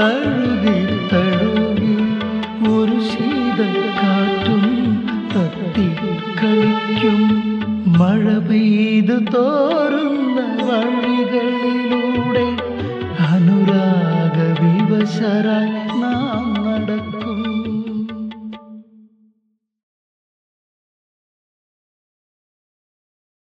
தழுதி தழுவி ஒரு சீத காற்றும் தத்தி கழிக்கும். மழை பெய்து தோறும் வழிகளிலூடே அனுராக விவசராய் நாம் நடக்கும்